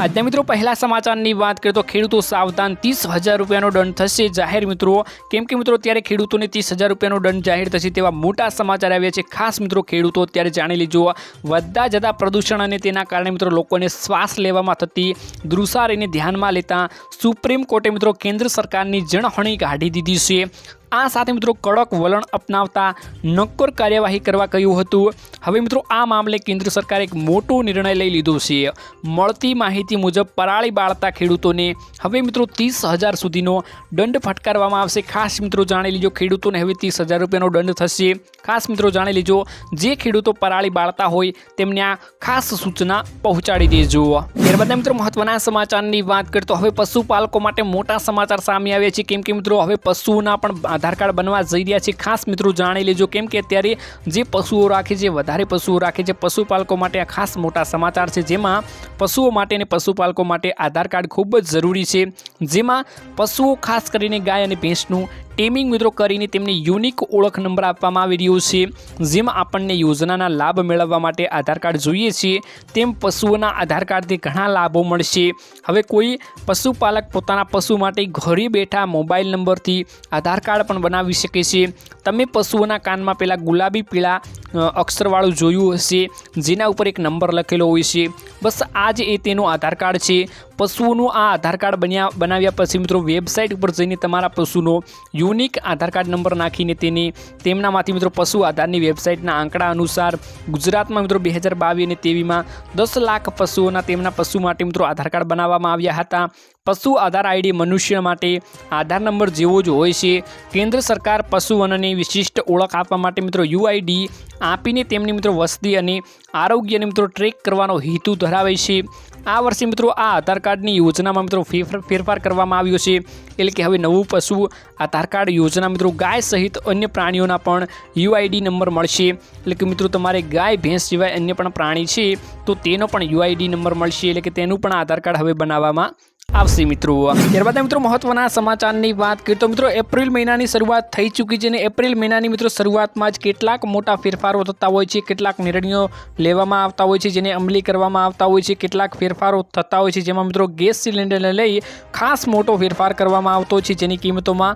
આજના મિત્રો, પહેલા સમાચારની વાત કરીએ તો ખેડૂતો સાવધાન ત્રીસ હજાર રૂપિયાનો દંડ થશે. જાહેર મિત્રો, કેમ કે મિત્રો ત્યારે ખેડૂતોને ત્રીસ હજાર રૂપિયાનો દંડ જાહેર થશે તેવા મોટા સમાચાર આવ્યા છે. ખાસ મિત્રો, ખેડૂતો અત્યારે જાણી લીજો, વધતા જતા પ્રદૂષણ અને તેના કારણે મિત્રો, લોકોને શ્વાસ લેવામાં થતી દ્રુસારીને ધ્યાનમાં લેતા સુપ્રીમ કોર્ટે મિત્રો, કેન્દ્ર સરકારની જણહણી કાઢી દીધી છે. આ સાથે મિત્રો કડક વલણ અપનાવતા નક્કર કાર્યવાહી કરવા કહ્યું હતું. હવે મિત્રો આ મામલે કેન્દ્ર સરકારે એક મોટો નિર્ણય લઈ લીધો છે. મળતી માહિતી મુજબ પરાળી બાળતા ખેડૂતોને હવે મિત્રો ત્રીસ હજાર સુધીનો દંડ ફટકારવામાં આવશે. ખાસ મિત્રો જાણી લીજો ખેડૂતોને હવે ત્રીસ હજાર રૂપિયાનો દંડ થશે. ખાસ મિત્રો જાણી લીજો જે ખેડૂતો પરાળી બાળતા હોય તેમને આ ખાસ સૂચના પહોંચાડી દેજો. ત્યારબાદ મિત્રો મહત્વના સમાચારની વાત કરીએ તો હવે પશુપાલકો માટે મોટા સમાચાર સામે આવ્યા છે. કેમ કે મિત્રો હવે પશુઓના પણ આધાર કાર્ડ બનવા જઈ રહ્યા છે. ખાસ મિત્રો જાણી લેજો કેમ કે અત્યારે જે પશુઓ રાખે છે, વધારે પશુઓ રાખે છે, પશુપાલકો માટે આ ખાસ મોટા સમાચાર છે. જેમાં પશુઓ માટે અને પશુપાલકો માટે આધાર કાર્ડ ખૂબ જ જરૂરી છે. જેમાં પશુઓ ખાસ કરીને ગાય અને ભેંસનું ટેમિંગ મિત્રો કરીને તેમને યુનિક ઓળખ નંબર આપવામાં આવી રહ્યો છે, જેમાં આપણને યોજનાના લાભ મેળવવા માટે આધાર કાર્ડ જોઈએ છીએ તેમ પશુઓના આધાર કાર્ડથી ઘણા લાભો મળશે. હવે કોઈ પશુપાલક પોતાના પશુ માટે ઘરે બેઠા મોબાઈલ નંબરથી આધાર કાર્ડ પણ બનાવી શકે છે. તમે પશુઓના કાનમાં પેલા ગુલાબી, પીળા અક્ષરવાળું જોયું હશે, જેના ઉપર એક નંબર લખેલો હોય છે. બસ આ જ એ તેનું આધાર કાર્ડ છે. પશુઓનું આ આધાર કાર્ડ બન્યા, બનાવ્યા પછી મિત્રો વેબસાઇટ ઉપર જઈને તમારા પશુનો યુનિક આધાર કાર્ડ નંબર નાખીને તેની, તેમનામાંથી મિત્રો પશુ આધારની વેબસાઇટના આંકડા અનુસાર ગુજરાતમાં મિત્રો બે હજાર બાવીસ અને તેવીમાં દસ લાખ પશુઓના તેમના પશુ માટે મિત્રો આધાર કાર્ડ બનાવવામાં આવ્યા હતા. પશુ આધાર આઈડી મનુષ્ય માટે આધાર નંબર જેવો જ હોય છે. કેન્દ્ર સરકાર પશુઓની વિશિષ્ટ ઓળખ આપવા માટે મિત્રો યુઆઈડી આપીને તેમની મિત્રો વસ્તી અને આરોગ્યને મિત્રો ટ્રેક કરવાનો હેતુ ધરાવે છે. આ વર્ષે મિત્રો આ આધાર કાર્ડની યોજનામાં મિત્રો ફેરફાર કરવામાં આવ્યો છે. એટલે કે હવે નવું પશુ આધાર કાર્ડ યોજના મિત્રો ગાય સહિત અન્ય પ્રાણીઓના પણ યુઆઈડી નંબર મળશે. એટલે કે મિત્રો તમારે ગાય, ભેંસ સિવાય અન્ય પણ પ્રાણી છે તો તેનો પણ યુઆઈડી નંબર મળશે. એટલે કે તેનું પણ આધાર કાર્ડ હવે બનાવવામાં આવશે મિત્રો. ત્યારબાદ મિત્રો મહત્વના સમાચારની વાત કરીએ તો મિત્રો એપ્રિલ મહિનાની શરૂઆત થઈ ચૂકી છે અને એપ્રિલ મહિનાની મિત્રો શરૂઆતમાં જ કેટલાક મોટા ફેરફારો થતા હોય છે. કેટલાક નિર્ણયો લેવામાં આવતા હોય છે, જેને અમલી કરવામાં આવતા હોય છે. કેટલાક ફેરફારો થતા હોય છે, જેમાં મિત્રો ગેસ સિલિન્ડરને લઈ ખાસ મોટો ફેરફાર કરવામાં આવતો છે, જેની કિંમતોમાં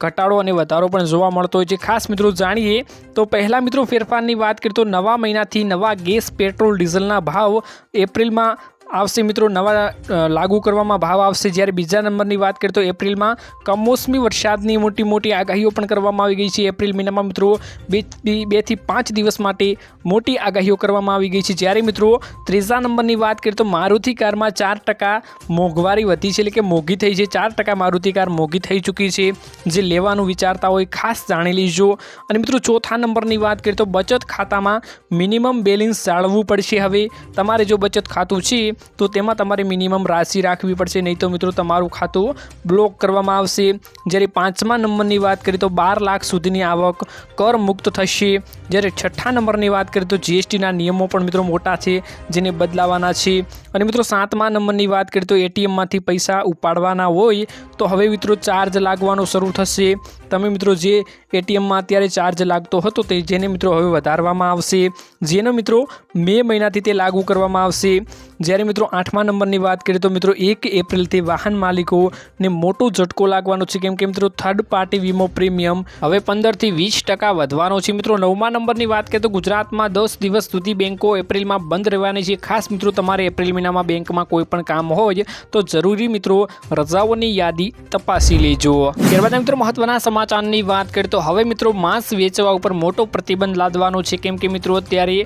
ઘટાડો અને વધારો પણ જોવા મળતો હોય છે. ખાસ મિત્રો જાણીએ તો પહેલાં મિત્રો ફેરફારની વાત કરીએ તો નવા મહિનાથી નવા ગેસ, પેટ્રોલ, ડીઝલના ભાવ એપ્રિલમાં આવશે મિત્રો, નવા લાગુ કરવામાં ભાવ આવશે. જ્યારે બીજા નંબરની વાત કરીએ તો એપ્રિલમાં કમોસમી વરસાદની મોટી મોટી આગાહીઓ પણ કરવામાં આવી ગઈ છે. એપ્રિલ મહિનામાં મિત્રો, બે બેથી પાંચ દિવસ માટે મોટી આગાહીઓ કરવામાં આવી ગઈ છે. જ્યારે મિત્રો, ત્રીજા નંબરની વાત કરીએ તો મારુતિ કારમાં ચાર ટકા મોંઘવારી વધી છે. એટલે કે મોંઘી થઈ છે. ચાર ટકા મારુતિ કાર મોંઘી થઈ ચૂકી છે. જે લેવાનું વિચારતા હોય ખાસ જાણી લેજો. અને મિત્રો, ચોથા નંબરની વાત કરીએ તો બચત ખાતામાં મિનિમમ બેલેન્સ જાળવવું પડશે. હવે તમારે જો બચત ખાતું છે તો તેમાં તમારે મિનિમમ રાશિ રાખવી પડશે. નહીં તો મિત્રો તમારું ખાતું બ્લોક કરવામાં આવશે. જ્યારે પાંચમા નંબરની વાત કરીએ તો બાર લાખ સુધીની આવક કર મુક્ત થશે. જ્યારે છઠ્ઠા નંબરની વાત કરીએ તો જીએસટીના નિયમો પણ મિત્રો મોટા છે, જેને બદલાવાના છે. અને મિત્રો સાતમા નંબરની વાત કરીએ તો એટીએમમાંથી પૈસા ઉપાડવાના હોય, તો હવે મિત્રો ચાર્જ લાગવાનો શરૂ થશે. તમે મિત્રો જે એટીએમમાં અત્યારે ચાર્જ લાગતો હતો તે જેને મિત્રો હવે વધારવામાં આવશે. જેનો મિત્રો મે મહિનાથી તે લાગુ કરવામાં આવશે. જ્યારે મિત્રો, આઠમા નંબરની વાત કરીએ તો મિત્રો, એક એપ્રિલથી વાહન માલિકોને મોટો ઝટકો લાગવાનો છે. કેમ કે મિત્રો થર્ડ પાર્ટી વીમો પ્રીમિયમ હવે પંદરથી વીસ ટકા વધવાનો છે. મિત્રો, નવમા નંબરની વાત કરીએ તો ગુજરાતમાં દસ દિવસ સુધી બેંકો એપ્રિલમાં બંધ રહેવાની છે. ખાસ મિત્રો, તમારે એપ્રિલ મહિનામાં બેંકમાં કોઈ પણ કામ હોય તો જરૂરી મિત્રો, રજાઓની યાદી તપાસી લેજો. ત્યારબાદ મિત્રો, મહત્વના સમાચારની વાત કરીએ તો હવે મિત્રો, માંસ વેચવા ઉપર મોટો પ્રતિબંધ લાદવાનો છે. કેમ કે મિત્રો, અત્યારે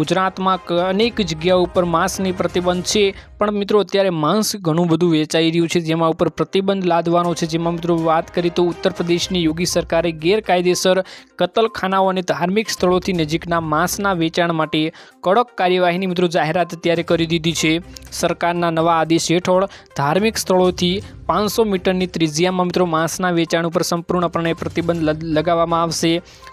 ગુજરાતમાં અનેક જગ્યાઓ ઉપર માંસની પ્રતિબંધ છે. પણ મિત્રો, અત્યારે માંસ ઘણું બધું વેચાઈ રહ્યું છે, જેમાં ઉપર પ્રતિબંધ લાદવાનો છે. જેમાં મિત્રો વાત કરીએ તો ઉત્તર પ્રદેશની યોગી સરકારે ગેરકાયદેસર કતલખાનાઓ અને ધાર્મિક સ્થળોથી નજીકના માંસના વેચાણ માટે કડક કાર્યવાહીની મિત્રો જાહેરાત અત્યારે કરી દીધી છે. સરકારના નવા આદેશ હેઠળ ધાર્મિક સ્થળોથી પાંચસો મીટરની ત્રિજ્યામાં મિત્રો માંસના વેચાણ ઉપર સંપૂર્ણપણે પ્રતિબંધ લગાવવામાં આવશે.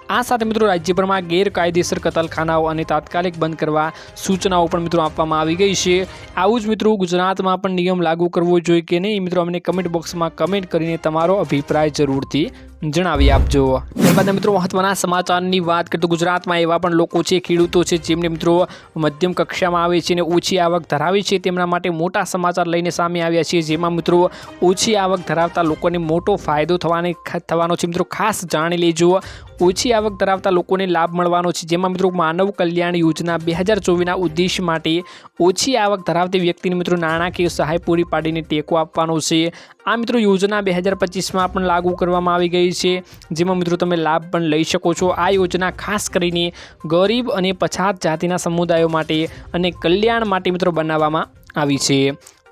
આ સાથે મિત્રો રાજ્યભરમાં ગેરકાયદેસર કતલખાનાઓ અને તાત્કાલિક બંધ કરવા સૂચનાઓ પણ મિત્રો આપવામાં આવી ગઈ છે. આવું જ મિત્રો ગુજરાતમાં પણ નિયમ લાગુ કરવો જોઈએ કે નહીં? મિત્રો અમને કમેન્ટ બોક્સમાં કમેન્ટ કરીને તમારો અભિપ્રાય જરૂરથી જણાવી આપજો. ત્યારબાદ મિત્રો મહત્વના સમાચારની વાત કરીએ તો ગુજરાતમાં એવા પણ લોકો છે, ખેડૂતો છે, જેમને મિત્રો મધ્યમ કક્ષામાં આવે છે અને ઓછી આવક ધરાવે છે. તેમના માટે મોટા સમાચાર લઈને સામે આવ્યા છે જેમાં મિત્રો ઓછી આવક ધરાવતા લોકોને મોટો ફાયદો થવાની, થવાનો છે. મિત્રો ખાસ જાણી લેજો ઓછી આવક ધરાવતા લોકોને લાભ મળવાનો છે. જેમાં મિત્રો માનવ કલ્યાણ યોજના બે હજાર ચોવીસના ઉદ્દેશ માટે ઓછી આવક ધરાવતી વ્યક્તિને મિત્રો નાણાકીય સહાય પૂરી પાડીને ટેકો આપવાનો છે. આ મિત્રો યોજના બે હજાર પચીસમાં પણ લાગુ કરવામાં આવી ગઈ છે. જેમાં મિત્રો તમે લાભ પણ લઈ શકો છો. આ યોજના ખાસ કરીને ગરીબ અને પછાત જાતિના સમુદાયો માટે અને કલ્યાણ માટે મિત્રો બનાવવામાં આવી છે.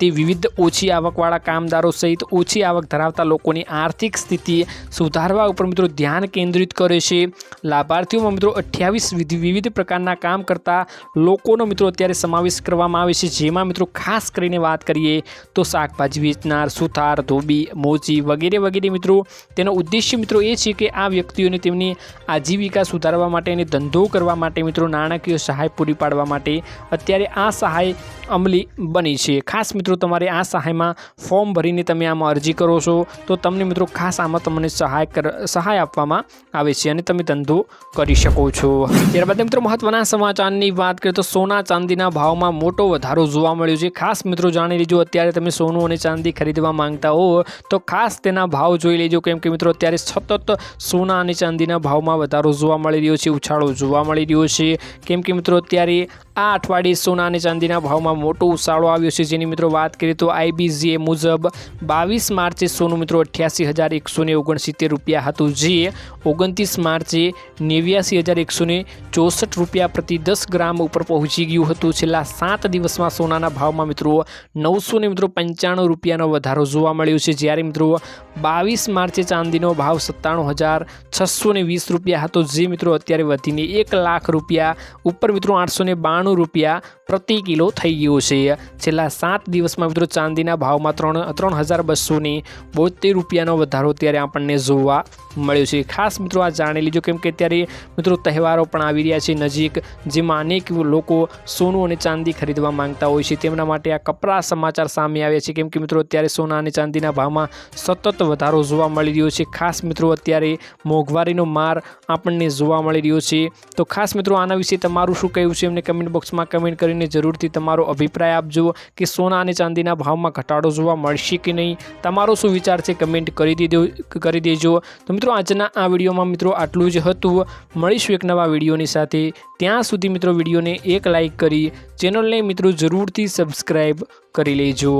તે વિવિધ ઓછી આવકવાળા કામદારો સહિત ઓછી આવક ધરાવતા લોકોની આર્થિક સ્થિતિ સુધારવા ઉપર મિત્રો ધ્યાન કેન્દ્રિત કરે છે. લાભાર્થીઓમાં મિત્રો અઠ્યાવીસ વિવિધ પ્રકારના કામ કરતા લોકોનો મિત્રો અત્યારે સમાવેશ કરવામાં આવે છે. જેમાં મિત્રો ખાસ કરીને વાત કરીએ તો શાકભાજી વેચનાર, સુથાર, ધોબી, મોચી વગેરે વગેરે મિત્રો. તેનો ઉદ્દેશ્ય મિત્રો એ છે કે આ વ્યક્તિઓને તેમની આજીવિકા સુધારવા માટે અને ધંધો કરવા માટે મિત્રો નાણાકીય સહાય પૂરી પાડવા માટે અત્યારે આ સહાય અમલી બની છે. ખાસ મિત્રો, તમારે આ સહાયમાં ફોર્મ ભરીને તમે આમાં અરજી કરો છો, તો તમને મિત્રો ખાસ આમાં તમને સહાય સહાય આપવામાં આવે છે અને તમે ધંધો કરી શકો છો. ત્યારબાદ મિત્રો, મહત્વના સમાચારની વાત કરીએ તો સોના ચાંદીના ભાવમાં મોટો વધારો જોવા મળ્યો છે. ખાસ મિત્રો જાણી લેજો, અત્યારે તમે સોનું અને ચાંદી ખરીદવા માંગતા હો, તો ખાસ તેના ભાવ જોઈ લેજો. કેમ કે મિત્રો, અત્યારે સતત સોના અને ચાંદીના ભાવમાં વધારો જોવા મળી રહ્યો છે, ઉછાળો જોવા મળી રહ્યો છે. કેમ કે મિત્રો, અત્યારે આ અઠવાડિયે સોના અને ચાંદીના ભાવમાં મોટો ઉછાળો આવ્યો છે. જેની મિત્રો વાત કરીએ તો આઈબીજીએ મુજબ બાવીસ માર્ચે સોનું મિત્રો અઠ્યાસી હજાર એકસો ઓગણસિત્તેર રૂપિયા હતું. જે ઓગણત્રીસ માર્ચે નેવ્યાસી હજાર એકસો ચોસઠ રૂપિયા પ્રતિ દસ ગ્રામ ઉપર પહોંચી ગયું હતું. છેલ્લા સાત દિવસમાં સોનાના ભાવમાં મિત્રો નવસો મિત્રો પંચાણું રૂપિયાનો વધારો જોવા મળ્યો છે. જ્યારે મિત્રો બાવીસ માર્ચે ચાંદીનો ભાવ સત્તાણું હજાર છસો વીસ રૂપિયા હતો. જે મિત્રો અત્યારે વધીને એક લાખ રૂપિયા ઉપર મિત્રો આઠસો ને બાણું રૂપિયા પ્રતિ કિલો થઈ ગયો છે. છેલ્લા સાત દિવસમાં મિત્રો ચાંદીના ભાવમાં ત્રણ ત્રણ હજાર બસોની બોતેર રૂપિયાનો વધારો ત્યારે આપણને જોવા મળ્યો છે. ખાસ મિત્રો આ જાણી લીજો કેમ કે અત્યારે મિત્રો તહેવારો પણ આવી રહ્યા છે. નજીક જેમાં અનેક લોકો સોનું અને ચાંદી ખરીદવા માંગતા હોય છે. તેમના માટે આ કપરા સમાચાર સામે આવ્યા છે. કેમ કે મિત્રો અત્યારે સોના અને ચાંદીના ભાવમાં સતત વધારો જોવા મળી રહ્યો છે. ખાસ મિત્રો અત્યારે મોંઘવારીનો માર આપણને જોવા મળી રહ્યો છે. તો ખાસ મિત્રો આના વિશે તમારું શું કહેવું છે? એમને કમેન્ટ બોક્સમાં કમેન્ટ કરીને જરૂરથી તમારો અભિપ્રાય આપજો કે સોના અને ચાંદીના ભાવમાં ઘટાડો જોવા મળશે કે નહીં? તમારો શું વિચાર છે? કમેન્ટ કરી દેજો કરી દેજો. તો મિત્રો, આજના આ વિડીયોમાં મિત્રો આટલું જ હતું. મળીશું એક નવા વિડીયોની સાથે. ત્યાં સુધી મિત્રો વિડીયોને એક લાઈક કરી ચેનલને મિત્રો જરૂરથી સબસ્ક્રાઈબ કરી લેજો.